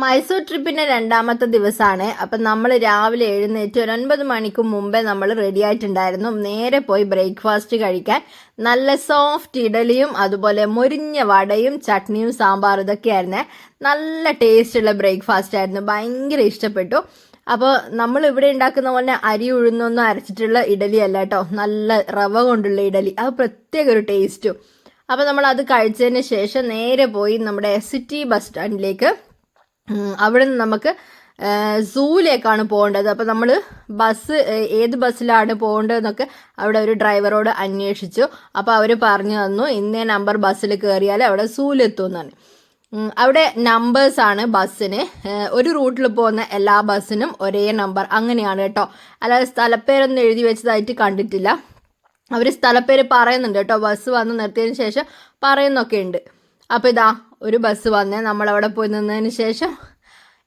മൈസൂർ ട്രിപ്പിന്റെ രണ്ടാമത്തെ ദിവസമാണ് അപ്പം നമ്മൾ രാവിലെ എഴുന്നേറ്റ് ഒരു ഒൻപത് മണിക്ക് മുമ്പേ നമ്മൾ റെഡി ആയിട്ടുണ്ടായിരുന്നു. നേരെ പോയി ബ്രേക്ക്ഫാസ്റ്റ് കഴിക്കാൻ. നല്ല സോഫ്റ്റ് ഇഡലിയും അതുപോലെ മുരിഞ്ഞ വടയും ചട്നിയും സാമ്പാറും ഇതൊക്കെയായിരുന്നേ നല്ല ടേസ്റ്റുള്ള ബ്രേക്ക്ഫാസ്റ്റ് ആയിരുന്നു. ഭയങ്കര ഇഷ്ടപ്പെട്ടു. അപ്പോൾ നമ്മൾ ഇവിടെ ഉണ്ടാക്കുന്ന പോലെ അരി ഉഴുന്നൊന്നും അരച്ചിട്ടുള്ള ഇഡലി അല്ല കേട്ടോ. നല്ല റവ കൊണ്ടുള്ള ഇഡലി. അത് പ്രത്യേക ഒരു ടേസ്റ്റും അപ്പോൾ നമ്മൾ അത് കഴിച്ചതിന് ശേഷം നേരെ പോയി നമ്മുടെ സിറ്റി ബസ് സ്റ്റാൻഡിലേക്ക് അവിടെ നിന്ന് നമുക്ക് സൂവിലേക്കാണ് പോകേണ്ടത്. അപ്പോൾ നമ്മൾ ബസ് ഏത് ബസ്സിലാണ് പോകേണ്ടതെന്നൊക്കെ അവിടെ ഒരു ഡ്രൈവറോട് അന്വേഷിച്ചു. അപ്പോൾ അവർ പറഞ്ഞു തന്നു ഇന്നേ നമ്പർ ബസ്സിൽ കയറിയാൽ അവിടെ സൂലെത്തും എന്നാണ് അവിടെ നമ്പേഴ്സാണ് ബസ്സിന്. ഒരു റൂട്ടിൽ പോകുന്ന എല്ലാ ബസ്സിനും ഒരേ നമ്പർ. അങ്ങനെയാണ് കേട്ടോ. അല്ലാതെ സ്ഥലപ്പേരൊന്നും എഴുതി വെച്ചതായിട്ട് കണ്ടിട്ടില്ല. അവർ സ്ഥലപ്പേര് പറയുന്നുണ്ട് കേട്ടോ. ബസ് വന്ന് നിർത്തിയതിന് ശേഷം പറയുന്നൊക്കെ ഉണ്ട്. അപ്പോൾ ഇതാ ഒരു ബസ് വന്നേ. നമ്മളവിടെ പോയി നിന്നതിന് ശേഷം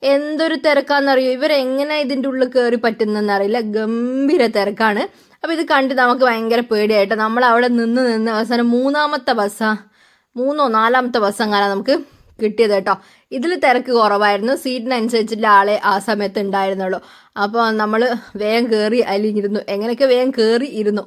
എന്തൊരു തിരക്കാണെന്നറിയോ ഇവരെങ്ങനെ ഇതിന്റെ ഉള്ളിൽ കയറി പറ്റുന്നതെന്ന് അറിയില്ല ഗംഭീര തിരക്കാണ്. അപ്പോൾ ഇത് കണ്ട് നമുക്ക് ഭയങ്കര പേടിയായിട്ട്. നമ്മൾ അവിടെ നിന്ന് നിന്ന് അവസാനം മൂന്നാമത്തെ ബസ്സാ മൂന്നോ നാലാമത്തെ ബസ് അങ്ങനെ നമുക്ക് കിട്ടിയത് കേട്ടോ. ഇതിൽ തിരക്ക് കുറവായിരുന്നു. സീറ്റിനനുസരിച്ചുള്ള ആളെ ആ സമയത്ത് ഉണ്ടായിരുന്നുള്ളൂ. അപ്പോൾ നമ്മൾ വേഗം കയറി അതിലിരുന്നു എങ്ങനെയൊക്കെ വേഗം കയറി ഇരുന്നു.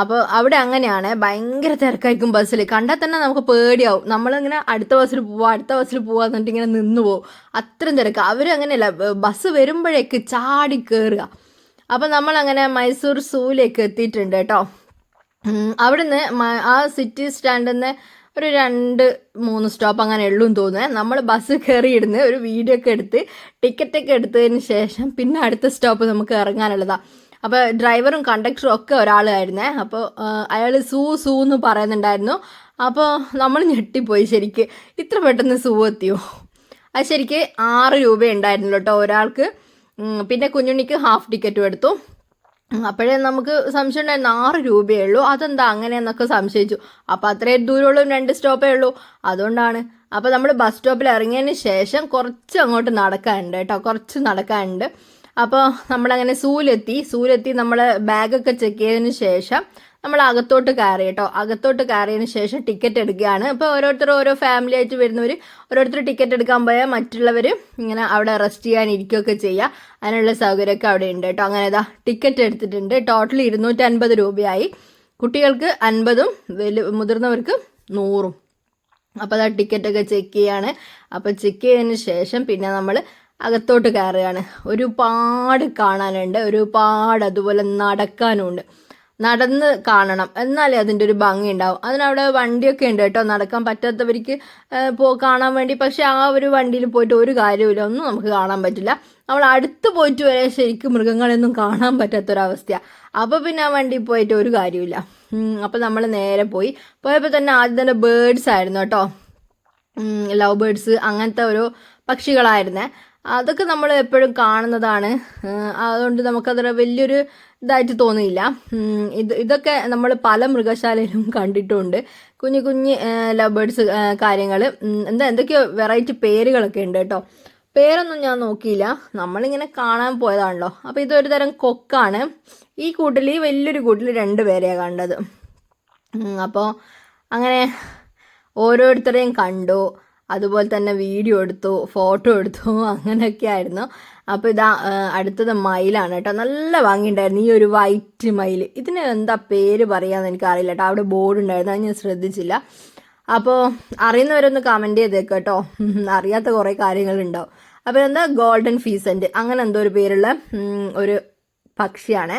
അപ്പോൾ അവിടെ അങ്ങനെയാണ് ഭയങ്കര തിരക്കായിരിക്കും ബസ്സിൽ കണ്ടാൽ തന്നെ നമുക്ക് പേടിയാവും. നമ്മളിങ്ങനെ അടുത്ത ബസ്സിൽ പോവാ അടുത്ത ബസ്സിൽ പോവാ എന്നിട്ട് ഇങ്ങനെ നിന്നു പോകും അത്രയും തിരക്ക്. അവരങ്ങനെയല്ല ബസ് വരുമ്പോഴേക്ക് ചാടി കയറുക അപ്പോൾ നമ്മളങ്ങനെ മൈസൂർ സൂവിലേക്ക് എത്തിയിട്ടുണ്ട് കേട്ടോ. അവിടെ അവിടുന്ന് ആ സിറ്റി സ്റ്റാൻഡിൽ നിന്ന് ഒരു രണ്ട് മൂന്ന് സ്റ്റോപ്പ് അങ്ങനെ ഉള്ളൂന്ന് തോന്നുന്നത് നമ്മൾ ബസ് കയറിയിരുന്ന് ഒരു വീഡിയോ ഒക്കെ എടുത്ത് ടിക്കറ്റൊക്കെ എടുത്തതിന് ശേഷം പിന്നെ അടുത്ത സ്റ്റോപ്പ് നമുക്ക് ഇറങ്ങാനുള്ളതാണ് അപ്പോൾ ഡ്രൈവറും കണ്ടക്ടറും ഒക്കെ ഒരാളായിരുന്നേ. അപ്പോൾ അയാൾ സൂ സൂ എന്ന് പറയുന്നുണ്ടായിരുന്നു. അപ്പോൾ നമ്മൾ ഞെട്ടിപ്പോയി ശരിക്ക്. ഇത്ര പെട്ടെന്ന് സൂ എത്തിയോ? അത് ശരിക്ക് ആറ് രൂപ ഉണ്ടായിരുന്നു കേട്ടോ ഒരാൾക്ക്. പിന്നെ കുഞ്ഞുണ്ണിക്ക് ഹാഫ് ടിക്കറ്റും എടുത്തു. അപ്പോഴേ നമുക്ക് സംശയം ഉണ്ടായിരുന്നു ആറ് രൂപയേ ഉള്ളൂ. അതെന്താ അങ്ങനെയെന്നൊക്കെ സംശയിച്ചു. അപ്പോൾ അത്രയും ദൂരമുള്ളൂ രണ്ട് സ്റ്റോപ്പേ ഉള്ളൂ. അതുകൊണ്ടാണ്. അപ്പോൾ നമ്മൾ ബസ് സ്റ്റോപ്പിൽ ഇറങ്ങിയതിന് ശേഷം കുറച്ച് അങ്ങോട്ട് നടക്കാനുണ്ട് കേട്ടോ. കുറച്ച് നടക്കാനുണ്ട്. അപ്പോൾ നമ്മളങ്ങനെ സൂലെത്തി സൂലെത്തി നമ്മൾ ബാഗൊക്കെ ചെക്ക് ചെയ്തതിന് ശേഷം നമ്മൾ അകത്തോട്ട് കയറി കേട്ടോ അകത്തോട്ട് കയറിയതിന് ശേഷം ടിക്കറ്റ് എടുക്കുകയാണ്. അപ്പോൾ ഓരോരുത്തർ ഓരോ ഫാമിലി ആയിട്ട് വരുന്നവർ ഓരോരുത്തർ ടിക്കറ്റ് എടുക്കാൻ പോയാൽ മറ്റുള്ളവർ ഇങ്ങനെ അവിടെ റെസ്റ്റ് ചെയ്യാൻ ഇരിക്കുകയൊക്കെ ചെയ്യുക അതിനുള്ള സൗകര്യമൊക്കെ അവിടെ ഉണ്ട് കേട്ടോ അങ്ങനെ ഇതാ ടിക്കറ്റ് എടുത്തിട്ടുണ്ട്. ടോട്ടൽ ഇരുന്നൂറ്റൻപത് രൂപയായി. കുട്ടികൾക്ക് അൻപതും വലിയ മുതിർന്നവർക്ക് നൂറും. അപ്പോൾ അതാ ടിക്കറ്റൊക്കെ ചെക്ക് ചെയ്യാണ്. അപ്പോൾ ചെക്ക് ചെയ്തതിന് ശേഷം പിന്നെ നമ്മൾ അകത്തോട്ട് കയറുകയാണ്. ഒരുപാട് കാണാനുണ്ട്. ഒരുപാട് അതുപോലെ നടക്കാനുമുണ്ട് നടന്ന് കാണണം. എന്നാലേ അതിന്റെ ഒരു ഭംഗി ഉണ്ടാവും. അതിനവിടെ വണ്ടിയൊക്കെ ഉണ്ട് കേട്ടോ. നടക്കാൻ പറ്റാത്തവർക്ക് പോ കാണാൻ വേണ്ടി. പക്ഷെ ആ ഒരു വണ്ടിയിൽ പോയിട്ട് ഒരു കാര്യമില്ല ഒന്നും നമുക്ക് കാണാൻ പറ്റില്ല. നമ്മൾ അടുത്ത് പോയിട്ട് വരെ ശരിക്കും മൃഗങ്ങളെയൊന്നും കാണാൻ പറ്റാത്തൊരവസ്ഥയാണ് അപ്പോൾ പിന്നെ ആ വണ്ടിയിൽ പോയിട്ട് ഒരു കാര്യമില്ല അപ്പോൾ നമ്മൾ നേരെ പോയി. പോയപ്പോൾ തന്നെ ആദ്യം തന്നെ ബേർഡ്സ് ആയിരുന്നു കേട്ടോ. ലവ് ബേർഡ്സ് അങ്ങനത്തെ ഓരോ പക്ഷികളായിരുന്നേ. അതൊക്കെ നമ്മൾ എപ്പോഴും കാണുന്നതാണ്. അതുകൊണ്ട് നമുക്കത്ര വലിയൊരു ഇതായിട്ട് തോന്നിയില്ല. ഇത് ഇതൊക്കെ നമ്മൾ പല മൃഗശാലയിലും കണ്ടിട്ടുണ്ട്. കുഞ്ഞു കുഞ്ഞ് ലവ് ബേഡ്സ് കാര്യങ്ങൾ എന്താ എന്തൊക്കെയോ വെറൈറ്റി പേരുകളൊക്കെ ഉണ്ട് കേട്ടോ. പേരൊന്നും ഞാൻ നോക്കിയില്ല. നമ്മളിങ്ങനെ കാണാൻ പോയതാണല്ലോ. അപ്പോൾ ഇതൊരു തരം കൊക്കാണ്. ഈ കൂട്ടിൽ ഈ വലിയൊരു കൂട്ടിൽ രണ്ട് പേരെയാണ് കണ്ടത്. അപ്പോൾ അങ്ങനെ ഓരോരുത്തരെയും കണ്ടു. അതുപോലെ തന്നെ വീഡിയോ എടുത്തു ഫോട്ടോ എടുത്തു അങ്ങനെയൊക്കെ ആയിരുന്നു. അപ്പോൾ ഇതാ അടുത്തത് മയിലാണ് കേട്ടോ. നല്ല ഭംഗിയുണ്ടായിരുന്നു. ഈ ഒരു വൈറ്റ് മയിൽ. ഇതിന് എന്താ പേര് പറയാന്ന് എനിക്ക് അറിയില്ല കേട്ടോ. അവിടെ ബോർഡ് ഉണ്ടായിരുന്നു. അത് ഞാൻ ശ്രദ്ധിച്ചില്ല. അപ്പോൾ അറിയുന്നവരൊന്ന് കമന്റ് ചെയ്തേക്ക് കേട്ടോ. അറിയാത്ത കുറേ കാര്യങ്ങളുണ്ടാവും. അപ്പോൾ എന്താ? ഗോൾഡൻ ഫീസന്റ് അങ്ങനെ എന്തോ ഒരു പേരുള്ള ഒരു പക്ഷിയാണ്.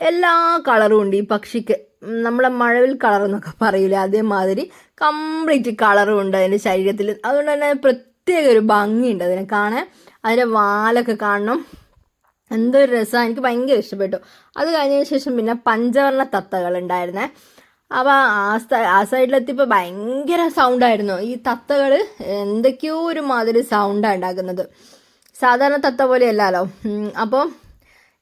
എല്ലാ കളറും ഉണ്ട് ഈ പക്ഷിക്ക്. നമ്മളെ മഴവിൽ കളർ എന്നൊക്കെ പറയില്ലേ അതേമാതിരി കംപ്ലീറ്റ് കളറും ഉണ്ട് അതിന്റെ ശരീരത്തിൽ. അതുകൊണ്ട് തന്നെ പ്രത്യേക ഒരു ഭംഗിയുണ്ട് അതിനെ കാണാൻ. അതിന്റെ വാലൊക്കെ കാണണം. എന്തൊരു രസമാണ് എനിക്ക് ഭയങ്കര ഇഷ്ടപ്പെട്ടു. അത് കഴിഞ്ഞതിന് ശേഷം പിന്നെ പഞ്ചവർണ തത്തകൾ ഉണ്ടായിരുന്നേ. അപ്പോൾ ആ സ്ഥ ആ സൈഡിലെത്തിയപ്പോൾ ഭയങ്കര സൗണ്ടായിരുന്നു ഈ തത്തകൾ എന്തൊക്കെയോ ഒരു മാതിരി സൗണ്ടാണ് ഉണ്ടാക്കുന്നത്. സാധാരണ തത്ത പോലെ അല്ലല്ലോ അപ്പോൾ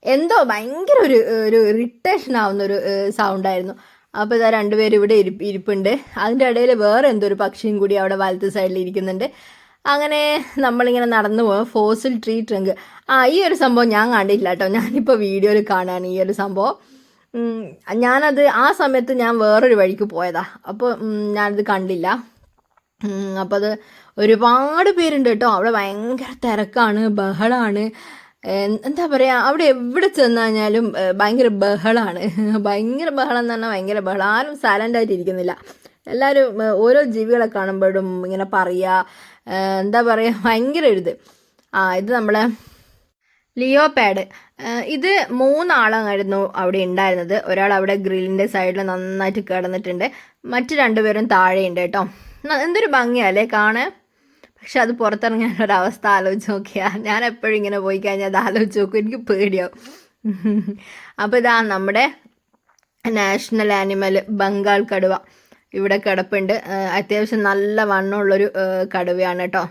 എന്തോ ഭയങ്കര ഒരു ഒരു ഇറിറ്റേഷൻ ആവുന്ന ഒരു സൗണ്ടായിരുന്നു അപ്പോൾ ഇതാ രണ്ടുപേരും ഇവിടെ ഇരിപ്പ് ഇരിപ്പുണ്ട്. അതിന്റെ ഇടയിൽ വേറെ എന്തോ ഒരു പക്ഷിയും കൂടി അവിടെ വലത്ത് സൈഡിൽ ഇരിക്കുന്നുണ്ട്. അങ്ങനെ നമ്മളിങ്ങനെ നടന്നു പോകും ഫോസിൽ ട്രീ ട്രങ്ക് ആ ഈ ഒരു സംഭവം ഞാൻ കണ്ടില്ല കേട്ടോ. ഞാനിപ്പോൾ വീഡിയോയിൽ കാണാണ് ഈ ഒരു സംഭവം. ഞാനത് ആ സമയത്ത് ഞാൻ വേറൊരു വഴിക്ക് പോയതാ. അപ്പോൾ ഞാനത് കണ്ടില്ല. അപ്പോൾ അത് ഒരുപാട് പേരുണ്ട് കേട്ടോ. അവിടെ ഭയങ്കര തിരക്കാണ് ബഹളാണ്. എൻ- എന്താ പറയുക അവിടെ എവിടെ ചെന്ന് കഴിഞ്ഞാലും ഭയങ്കര ബഹളാണ്. ഭയങ്കര ബഹളം എന്ന് പറഞ്ഞാൽ ഭയങ്കര ബഹളം. ആരും സൈലന്റ് ആയിട്ട് ഇരിക്കുന്നില്ല. എല്ലാവരും ഓരോ ജീവികളെ കാണുമ്പോഴും ഇങ്ങനെ പറയുക എന്താ പറയുക ഭയങ്കര ഇത് ആ ഇത് നമ്മളെ ലിയോ പാഡ് ഇത് മൂന്നാളായിരുന്നു അവിടെ ഉണ്ടായിരുന്നത്. ഒരാൾ അവിടെ ഗ്രില്ലിന്റെ സൈഡിൽ നന്നായിട്ട് കിടന്നിട്ടുണ്ട്. മറ്റു രണ്ടുപേരും താഴെയുണ്ട് കേട്ടോ. എന്തൊരു ഭംഗിയല്ലേ കാണാൻ? പക്ഷെ അത് പുറത്തിറങ്ങാൻ ഒരവസ്ഥ ആലോചിച്ച് നോക്കിയാ. ഞാൻ എപ്പോഴും ഇങ്ങനെ പോയി കഴിഞ്ഞാൽ അത് ആലോചിച്ച് നോക്കും. എനിക്ക് പേടിയാവും. അപ്പോൾ ഇതാ നമ്മുടെ നാഷണൽ ആനിമൽ ബംഗാൾ കടുവ ഇവിടെ കിടപ്പുണ്ട്. അത്യാവശ്യം നല്ല വണ്ണമുള്ളൊരു കടുവയാണ് കേട്ടോ.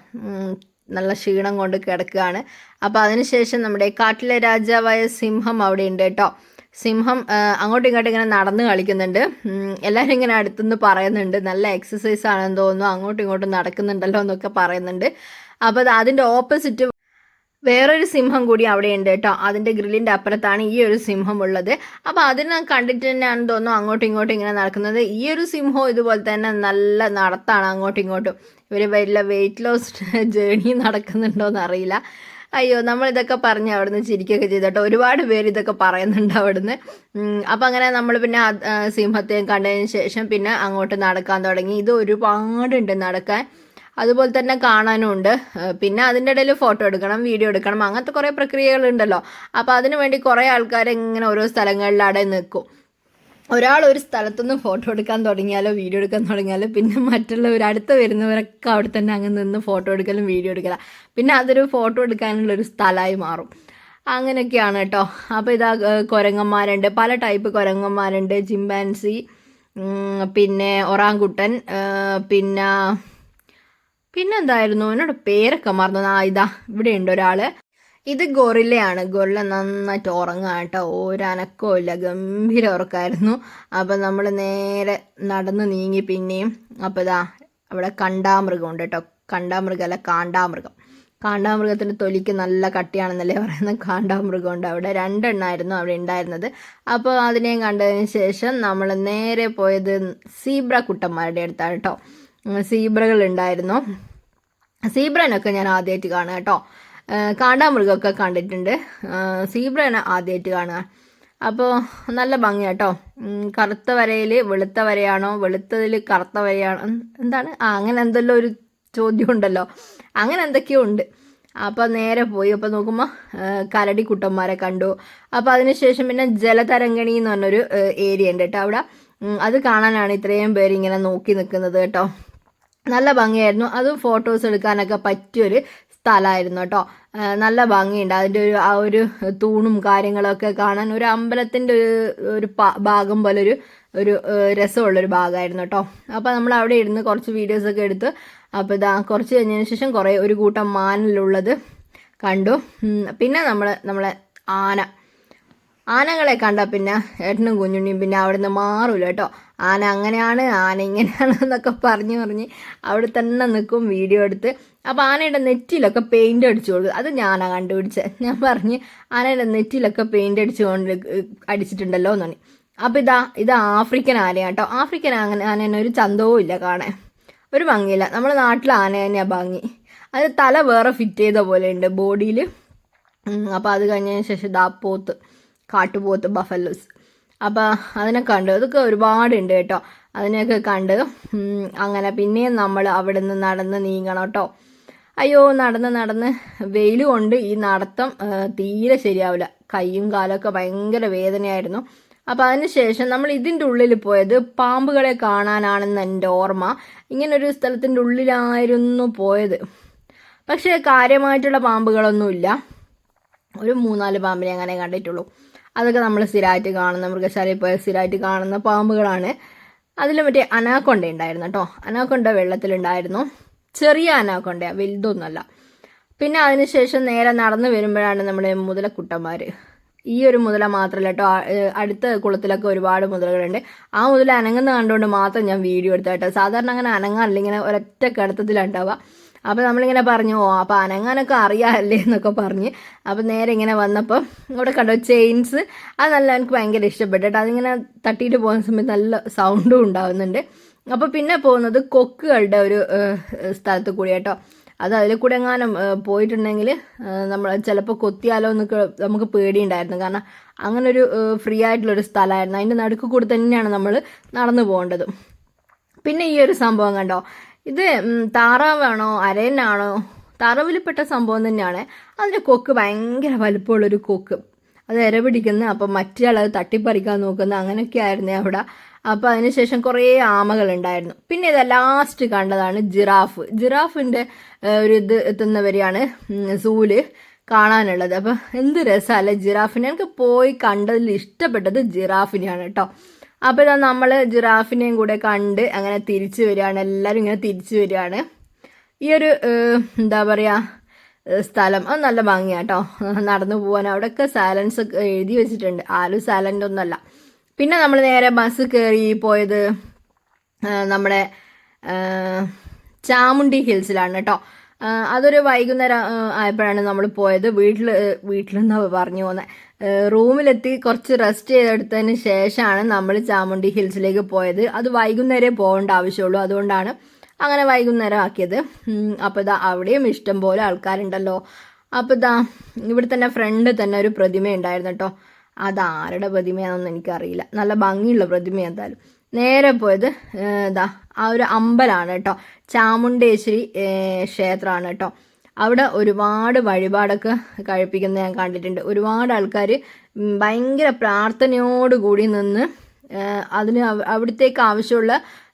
നല്ല ക്ഷീണം കൊണ്ട് കിടക്കുകയാണ്. അപ്പോൾ അതിനുശേഷം നമ്മുടെ കാട്ടിലെ രാജാവായ സിംഹം അവിടെ ഉണ്ട് കേട്ടോ. സിംഹം അങ്ങോട്ടും ഇങ്ങോട്ടും ഇങ്ങനെ നടന്ന് കളിക്കുന്നുണ്ട്. എല്ലാവരും ഇങ്ങനെ അടുത്തുനിന്ന് പറയുന്നുണ്ട് നല്ല എക്സസൈസ് ആണെന്ന് തോന്നുന്നു അങ്ങോട്ടും ഇങ്ങോട്ടും നടക്കുന്നുണ്ടല്ലോ എന്നൊക്കെ പറയുന്നുണ്ട്. അപ്പോൾ അത് അതിന്റെ ഓപ്പോസിറ്റ് വേറൊരു സിംഹം കൂടി അവിടെ ഉണ്ട് കേട്ടോ. അതിന്റെ ഗ്രില്ലിന്റെ അപ്പുറത്താണ് ഈ ഒരു സിംഹം ഉള്ളത്. അപ്പോൾ അതിനെ കണ്ടിട്ട് തന്നെയാണ് തോന്നുന്നു അങ്ങോട്ടും ഇങ്ങോട്ടും ഇങ്ങനെ നടക്കുന്നത്. ഈ ഒരു സിംഹം ഇതുപോലെ തന്നെ നല്ല നടത്താണ് അങ്ങോട്ടും ഇങ്ങോട്ടും. ഇവർ വലിയ വെയിറ്റ് ലോസ് ജേണി നടക്കുന്നുണ്ടോ അറിയില്ല. അയ്യോ നമ്മൾ ഇതൊക്കെ പറഞ്ഞ് അവിടുന്ന് ചിരിക്കുകയൊക്കെ ചെയ്തോട്ടോ. ഒരുപാട് പേര് ഇതൊക്കെ പറയുന്നുണ്ട് അവിടുന്ന്. അപ്പം അങ്ങനെ നമ്മൾ പിന്നെ സിംഹത്തെയും കണ്ടതിന് ശേഷം പിന്നെ അങ്ങോട്ട് നടക്കാൻ തുടങ്ങി. ഇത് ഒരുപാടുണ്ട് നടക്കാൻ. അതുപോലെ തന്നെ കാണാനും ഉണ്ട്. പിന്നെ അതിന്റെ ഇടയിൽ ഫോട്ടോ എടുക്കണം വീഡിയോ എടുക്കണം. അങ്ങനത്തെ കുറേ പ്രക്രിയകളുണ്ടല്ലോ. അപ്പോൾ അതിനു വേണ്ടി കുറേ ആൾക്കാർ ഇങ്ങനെ ഓരോ സ്ഥലങ്ങളിൽ നിൽക്കും. ഒരാൾ ഒരു സ്ഥലത്തുനിന്ന് ഫോട്ടോ എടുക്കാൻ തുടങ്ങിയാലോ വീഡിയോ എടുക്കാൻ തുടങ്ങിയാലോ പിന്നെ മറ്റുള്ളവർ അടുത്ത് വരുന്നവരൊക്കെ അവിടെ തന്നെ അങ്ങ് നിന്ന് ഫോട്ടോ എടുക്കലും വീഡിയോ എടുക്കല. പിന്നെ അതൊരു ഫോട്ടോ എടുക്കാനുള്ള ഒരു സ്ഥലമായി മാറും. അങ്ങനെയൊക്കെയാണ് കേട്ടോ. അപ്പോൾ ഇതാ കുരങ്ങന്മാരുണ്ട്. പല ടൈപ്പ് കുരങ്ങന്മാരുണ്ട്. ചിമ്പാൻസി പിന്നെ ഒറാങ്കുട്ടൻ പിന്നെ പിന്നെന്തായിരുന്നു? എന്നോട് പേരൊക്കെ മറന്നു. ആ ഇതാ ഇവിടെ ഉണ്ട് ഒരാൾ. ഇത് ഗൊറില്ലയാണ്. ഗൊറില്ല നന്നായിട്ട് ഉറങ്ങാം കേട്ടോ ഒരനക്കവും ഇല്ല. ഗംഭീര ഉറക്കായിരുന്നു. അപ്പം നമ്മൾ നേരെ നടന്ന് നീങ്ങി പിന്നെയും അപ്പോൾ ഇതാ അവിടെ കണ്ടാമൃഗം ഉണ്ട് കേട്ടോ കണ്ടാമൃഗമല്ല കാണ്ടാമൃഗം. കാണ്ടാമൃഗത്തിന്റെ തൊലിക്ക് നല്ല കട്ടിയാണെന്നല്ലേ പറയുന്നത്. കാണ്ടാമൃഗം ഉണ്ട് അവിടെ. രണ്ടെണ്ണമായിരുന്നു അവിടെ ഉണ്ടായിരുന്നത്. അപ്പോൾ അതിനെയും കണ്ടതിന് ശേഷം നമ്മൾ നേരെ പോയത് സീബ്ര കുട്ടന്മാരുടെ അടുത്താണ് കേട്ടോ സീബ്രകൾ ഉണ്ടായിരുന്നു. സീബ്രനൊക്കെ ഞാൻ ആദ്യമായിട്ട് കാണുക കേട്ടോ കാണ്ടാമൃഗമൊക്കെ കണ്ടിട്ടുണ്ട്. സീബ്രയാണ് ആദ്യമായിട്ട് കാണുക. അപ്പോൾ നല്ല ഭംഗിയാട്ടോ കറുത്ത വരയിൽ വെളുത്ത വരയാണോ? വെളുത്തതിൽ കറുത്ത വരയാണോ? എന്താണ്? ആ അങ്ങനെ എന്തെല്ലോ ഒരു ചോദ്യം ഉണ്ടല്ലോ. അങ്ങനെ എന്തൊക്കെയോ ഉണ്ട്. അപ്പോൾ നേരെ പോയി. അപ്പോൾ നോക്കുമ്പോൾ കരടി കുട്ടന്മാരെ കണ്ടു. അപ്പോൾ അതിനുശേഷം പിന്നെ ജലതരംഗണി എന്ന് പറഞ്ഞൊരു ഏരിയ ഉണ്ട് കേട്ടോ അവിടെ. അത് കാണാനാണ് ഇത്രയും പേര് ഇങ്ങനെ നോക്കി നിൽക്കുന്നത് കേട്ടോ നല്ല ഭംഗിയായിരുന്നു. അതും ഫോട്ടോസ് എടുക്കാനൊക്കെ പറ്റിയൊരു സ്ഥലമായിരുന്നു കേട്ടോ. നല്ല ഭംഗിയുണ്ട്. അതിന്റെ ഒരു ആ ഒരു തൂണും കാര്യങ്ങളൊക്കെ കാണാൻ ഒരു അമ്പലത്തിന്റെ ഒരു ഒരു ഭാഗം പോലെ ഒരു ഒരു രസമുള്ളൊരു ഭാഗമായിരുന്നു കേട്ടോ. അപ്പോൾ നമ്മൾ അവിടെ ഇരുന്ന് കുറച്ച് വീഡിയോസൊക്കെ എടുത്ത് അപ്പോൾ ഇതാ കുറച്ച് കഴിഞ്ഞതിന് ശേഷം കുറേ ഒരു കൂട്ടം മാനിലുള്ളത് കണ്ടു. പിന്നെ നമ്മൾ നമ്മളെ ആന. ആനകളെ കണ്ട പിന്നെ ഏട്ടനും കുഞ്ഞുണ്ണിയും പിന്നെ അവിടെ നിന്ന് മാറൂല കേട്ടോ. ആന അങ്ങനെയാണ് ആന ഇങ്ങനെയാണ് എന്നൊക്കെ പറഞ്ഞു പറഞ്ഞ് അവിടെ തന്നെ നിൽക്കും വീഡിയോ എടുത്ത്. അപ്പോൾ ആനയുടെ നെറ്റിലൊക്കെ പെയിന്റ് അടിച്ചു കൊടുക്കും അത് ഞാനാ കണ്ടുപിടിച്ചത് ഞാൻ പറഞ്ഞ് ആനയുടെ നെറ്റിലൊക്കെ പെയിന്റ് അടിച്ചു കൊണ്ട് അടിച്ചിട്ടുണ്ടല്ലോ എന്ന് പറഞ്ഞു. അപ്പോൾ ഇതാ ഇത് ആഫ്രിക്കൻ ആനയാണ് കേട്ടോ. ആഫ്രിക്കൻ ആന ആനേനെ ഒരു ചന്തവും ഇല്ല കാണാൻ. ഒരു ഭംഗിയില്ല. നമ്മുടെ നാട്ടിലെ ആന തന്നെയാണ് ഭംഗി. അത് തല വേറെ ഫിറ്റ് ചെയ്ത പോലെ ഉണ്ട് ബോഡിയിൽ അപ്പോൾ അത് കഴിഞ്ഞതിന് ശേഷം ദാ പോത്ത് കാട്ടുപോത്ത് ബഫലോസ് അപ്പോൾ അതിനെ കണ്ടു. അതൊക്കെ ഒരുപാടുണ്ട് കേട്ടോ. അതിനെയൊക്കെ കണ്ട്. അങ്ങനെ പിന്നെയും നമ്മൾ അവിടെ നിന്ന് നടന്ന് നീങ്ങണം കേട്ടോ. അയ്യോ നടന്ന് നടന്ന്. വെയിൽ കൊണ്ട് ഈ നടത്തം തീരെ ശരിയാവില്ല. കൈയും കാലൊക്കെ ഭയങ്കര വേദനയായിരുന്നു. അപ്പോൾ അതിനുശേഷം നമ്മൾ ഇതിന്റെ ഉള്ളിൽ പോയത് പാമ്പുകളെ കാണാനാണെന്ന് എന്റെ ഓർമ്മ. ഇങ്ങനൊരു സ്ഥലത്തിന്റെ ഉള്ളിലായിരുന്നു പോയത്. പക്ഷേ കാര്യമായിട്ടുള്ള പാമ്പുകളൊന്നുമില്ല. ഒരു മൂന്നാൽ പാമ്പിനെ അങ്ങനെ കണ്ടിട്ടുള്ളൂ. അതൊക്കെ നമ്മൾ സ്ഥിരമായിട്ട് കാണുന്ന മൃഗശാലയിൽ പോയ സ്ഥിരമായിട്ട് കാണുന്ന പാമ്പുകളാണ്. അതിൽ മറ്റേ അനാക്കൊണ്ട ഉണ്ടായിരുന്നു കേട്ടോ. അനാക്കൊണ്ട വെള്ളത്തിലുണ്ടായിരുന്നു. ചെറിയ അനാക്കൊണ്ട വലുതൊന്നുമല്ല. പിന്നെ അതിനുശേഷം നേരെ നടന്നു വരുമ്പോഴാണ് നമ്മുടെ മുതലക്കുട്ടന്മാർ ഈ ഒരു മുതല മാത്രമല്ല കേട്ടോ അടുത്ത കുളത്തിലൊക്കെ ഒരുപാട് മുതലകളുണ്ട്. ആ മുതല അനങ്ങുന്ന കണ്ടുകൊണ്ട് മാത്രം ഞാൻ വീഡിയോ എടുത്ത കേട്ടോ. സാധാരണ അങ്ങനെ അനങ്ങാറില്ല ഇങ്ങനെ ഒരൊറ്റ കിടത്തത്തിലുണ്ടാവുക. അപ്പോൾ നമ്മളിങ്ങനെ പറഞ്ഞു ഓ അപ്പോൾ അനങ്ങാനൊക്കെ അറിയാമല്ലേ എന്നൊക്കെ പറഞ്ഞ് അപ്പോൾ നേരെ ഇങ്ങനെ വന്നപ്പോൾ ഇവിടെ കണ്ടോ ചെയിൻസ്. അത് നല്ല എനിക്ക് ഭയങ്കര ഇഷ്ടപ്പെട്ടു കേട്ടോ. അതിങ്ങനെ തട്ടിയിട്ട് പോകുന്ന സമയത്ത് നല്ല സൗണ്ടും ഉണ്ടാവുന്നുണ്ട്. അപ്പോൾ പിന്നെ പോകുന്നത് കൊക്കുകളുടെ ഒരു സ്ഥലത്ത് കൂടി കേട്ടോ അത് അതിൽ കൂടെ എങ്ങാനും പോയിട്ടുണ്ടെങ്കിൽ നമ്മൾ ചിലപ്പോൾ കൊത്തിയാലോ എന്നൊക്കെ നമുക്ക് പേടിയുണ്ടായിരുന്നു. കാരണം അങ്ങനെ ഒരു ഫ്രീ ആയിട്ടുള്ളൊരു സ്ഥലമായിരുന്നു. അതിന്റെ നടുക്ക് കൂടി തന്നെയാണ് നമ്മൾ നടന്നു പോകേണ്ടത്. പിന്നെ ഈ ഒരു സംഭവം കണ്ടോ? ഇത് താറാവാണോ അരയനാണോ? തറവിൽപ്പെട്ട സംഭവം തന്നെയാണ്. അതിന്റെ കൊക്ക് ഭയങ്കര വലുപ്പമുള്ളൊരു കൊക്ക്. അത് ഇര പിടിക്കുന്ന അപ്പം മറ്റേ ആൾ അത് തട്ടിപ്പറിക്കാൻ നോക്കുന്ന അങ്ങനെയൊക്കെ ആയിരുന്നേ അവിടെ. അപ്പോൾ അതിനുശേഷം കുറേ ആമകളുണ്ടായിരുന്നു പിന്നെ ഇത് ലാസ്റ്റ് കണ്ടതാണ് ജിറാഫ്. ജിറാഫിന്റെ ഒരു ഇത് എത്തുന്നവരെയാണ് സൂൽ കാണാനുള്ളത്. അപ്പം എന്ത് രസമല്ലേ ജിറാഫിനെ? എനിക്ക് പോയി കണ്ടതിൽ ഇഷ്ടപ്പെട്ടത് ജിറാഫിനെയാണ് കേട്ടോ അപ്പോൾ ഇതാ നമ്മൾ ജിറാഫിനെയും കൂടെ കണ്ട് അങ്ങനെ തിരിച്ചു വരികയാണ്. എല്ലാവരും ഇങ്ങനെ തിരിച്ചു വരികയാണ്. ഈ ഒരു എന്താ പറയുക സ്ഥലം. അത് നല്ല ഭംഗിയാട്ടോ നടന്നു പോകാൻ അവിടെയൊക്കെ സാലൻസ് എഴുതി വെച്ചിട്ടുണ്ട്. ആരും സാലന്റ് ഒന്നല്ല പിന്നെ നമ്മൾ നേരെ ബസ് കയറി പോയത് നമ്മുടെ ചാമുണ്ടി ഹിൽസിലാണ് കേട്ടോ അതൊരു വൈകുന്നേരം ആയപ്പോഴാണ് നമ്മൾ പോയത്. വീട്ടിൽ വീട്ടിൽ വീട്ടിലെന്നാ പറഞ്ഞു പോകുന്നത് റൂമിലെത്തി കുറച്ച് റെസ്റ്റ് ചെയ്തെടുത്തതിന് ശേഷമാണ് നമ്മൾ ചാമുണ്ടി ഹിൽസിലേക്ക് പോയത്. അത് വൈകുന്നേരം പോകേണ്ട ആവശ്യമുള്ളൂ. അതുകൊണ്ടാണ് അങ്ങനെ വൈകുന്നേരം ആക്കിയത്. അപ്പോൾ ഇതാ അവിടെയും ഇഷ്ടം പോലെ ആൾക്കാരുണ്ടല്ലോ. അപ്പോൾ ഇതാ ഇവിടെ തന്നെ ഫ്രണ്ട് തന്നെ ഒരു പ്രതിമ ഉണ്ടായിരുന്നു കേട്ടോ അത് ആരുടെ പ്രതിമയാണെന്ന് എനിക്കറിയില്ല. നല്ല ഭംഗിയുള്ള പ്രതിമ എന്തായാലും. നേരെ പോയത് എന്താ ആ ഒരു അമ്പലമാണ് കേട്ടോ. ചാമുണ്ടേശ്വരി ക്ഷേത്രമാണ് കേട്ടോ. അവിടെ ഒരുപാട് വഴിപാടൊക്കെ കഴിപ്പിക്കുന്നത് ഞാൻ കണ്ടിട്ടുണ്ട്. ഒരുപാട് ആൾക്കാർ ഭയങ്കര പ്രാർത്ഥനയോടുകൂടി നിന്ന് അതിന് അവിടത്തേക്ക് ആവശ്യമുള്ള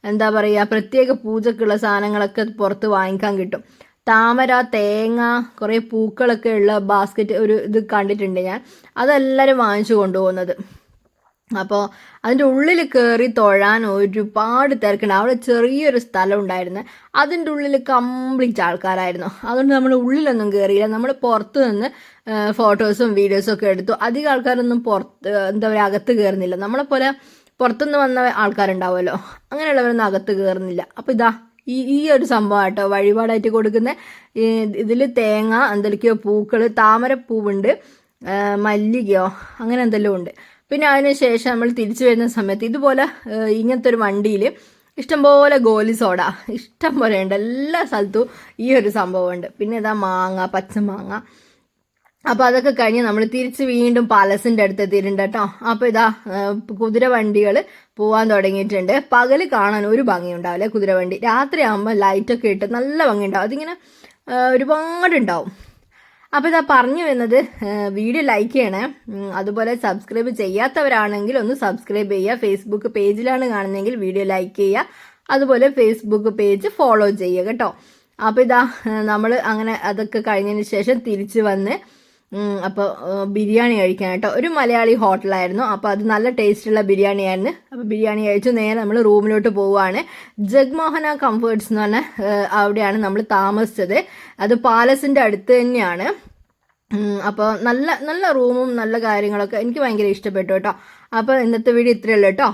എന്താ പറയുക പ്രത്യേക പൂജക്കുള്ള സാധനങ്ങളൊക്കെ പുറത്ത് വാങ്ങിക്കാൻ കിട്ടും. താമര തേങ്ങ കുറേ പൂക്കളൊക്കെ ഉള്ള ബാസ്ക്കറ്റ് ഒരു ഇത് കണ്ടിട്ടുണ്ട് ഞാൻ. അതെല്ലാവരും വാങ്ങിച്ചു കൊണ്ടുപോകുന്നത്. അപ്പോൾ അതിന്റെ ഉള്ളിൽ കയറി തൊഴാൻ ഒരുപാട് തിരക്കുണ്ട്. അവിടെ ചെറിയൊരു സ്ഥലം ഉണ്ടായിരുന്നു. അതിന്റെ ഉള്ളിൽ കംപ്ലീറ്റ് ആൾക്കാരായിരുന്നു. അതുകൊണ്ട് നമ്മൾ ഉള്ളിലൊന്നും കയറിയില്ല നമ്മൾ പുറത്ത് നിന്ന് ഫോട്ടോസും വീഡിയോസും ഒക്കെ എടുത്തു. അധികം ആൾക്കാരൊന്നും പുറത്ത് എന്താ പറയുക അകത്ത് കയറുന്നില്ല നമ്മളെ പോലെ പുറത്തുനിന്ന് വന്ന ആൾക്കാരുണ്ടാവുമല്ലോ. അങ്ങനെയുള്ളവരൊന്നും അകത്ത് കയറുന്നില്ല അപ്പോൾ ഇതാ ഈ ഈ ഒരു സംഭവം കേട്ടോ വഴിപാടായിട്ട് കൊടുക്കുന്ന ഇതിൽ തേങ്ങ എന്തൊക്കെയോ പൂക്കൾ താമരപ്പൂവുണ്ട് മല്ലികയോ അങ്ങനെ എന്തെല്ലാം ഉണ്ട്. പിന്നെ അതിന് ശേഷം നമ്മൾ തിരിച്ചു വരുന്ന സമയത്ത് ഇതുപോലെ ഇങ്ങനത്തെ ഒരു വണ്ടിയിൽ ഇഷ്ടംപോലെ ഗോലി സോഡ ഇഷ്ടം പോലെ ഉണ്ട്. എല്ലാ സ്ഥലത്തും ഈ ഒരു സംഭവമുണ്ട് പിന്നെ ഇതാ മാങ്ങ പച്ചമാങ്ങ അപ്പോൾ അതൊക്കെ കഴിഞ്ഞ് നമ്മൾ തിരിച്ച് വീണ്ടും പാലസിന്റെ അടുത്ത് എത്തിയിട്ടുണ്ട് കേട്ടോ. അപ്പൊ ഇതാ കുതിര വണ്ടികൾ പോകാൻ തുടങ്ങിയിട്ടുണ്ട്. പകൽ കാണാൻ ഒരു ഭംഗി ഉണ്ടാവില്ല കുതിര വണ്ടി രാത്രി ആകുമ്പോൾ ലൈറ്റൊക്കെ ഇട്ട് നല്ല ഭംഗി ഉണ്ടാവും അതിങ്ങനെ ഒരുപാട് ഉണ്ടാവും അപ്പോൾ ഇതാ പറഞ്ഞു വരുന്നത് വീഡിയോ ലൈക്ക് ചെയ്യണേ. അതുപോലെ സബ്സ്ക്രൈബ് ചെയ്യാത്തവരാണെങ്കിൽ ഒന്ന് സബ്സ്ക്രൈബ് ചെയ്യുക. ഫേസ്ബുക്ക് പേജിലാണ് കാണുന്നതെങ്കിൽ വീഡിയോ ലൈക്ക് ചെയ്യുക. അതുപോലെ ഫേസ്ബുക്ക് പേജ് ഫോളോ ചെയ്യുക കേട്ടോ. അപ്പോൾ ഇതാ നമ്മൾ അങ്ങനെ അതൊക്കെ കഴിഞ്ഞതിന് ശേഷം തിരിച്ച് വന്ന് അപ്പോൾ ബിരിയാണി കഴിക്കാൻ ഒരു മലയാളി ഹോട്ടലായിരുന്നു. അപ്പോൾ അത് നല്ല ടേസ്റ്റുള്ള ബിരിയാണി ആയിരുന്നു അപ്പോൾ ബിരിയാണി കഴിച്ചു. നേരെ നമ്മൾ റൂമിലോട്ട് പോവുകയാണ് ജഗ്മോഹന കംഫേർട്സ് എന്ന് പറഞ്ഞ അവിടെയാണ് നമ്മൾ താമസിച്ചത്. അത് പാലസിന്റെ അടുത്ത് തന്നെയാണ്. അപ്പോൾ നല്ല നല്ല റൂമും നല്ല കാര്യങ്ങളൊക്കെ എനിക്ക് ഭയങ്കര ഇഷ്ടപ്പെട്ടു കേട്ടോ. അപ്പോൾ ഇന്നത്തെ വീഡിയോ ഇത്രയേ ഉള്ളൂ കേട്ടോ.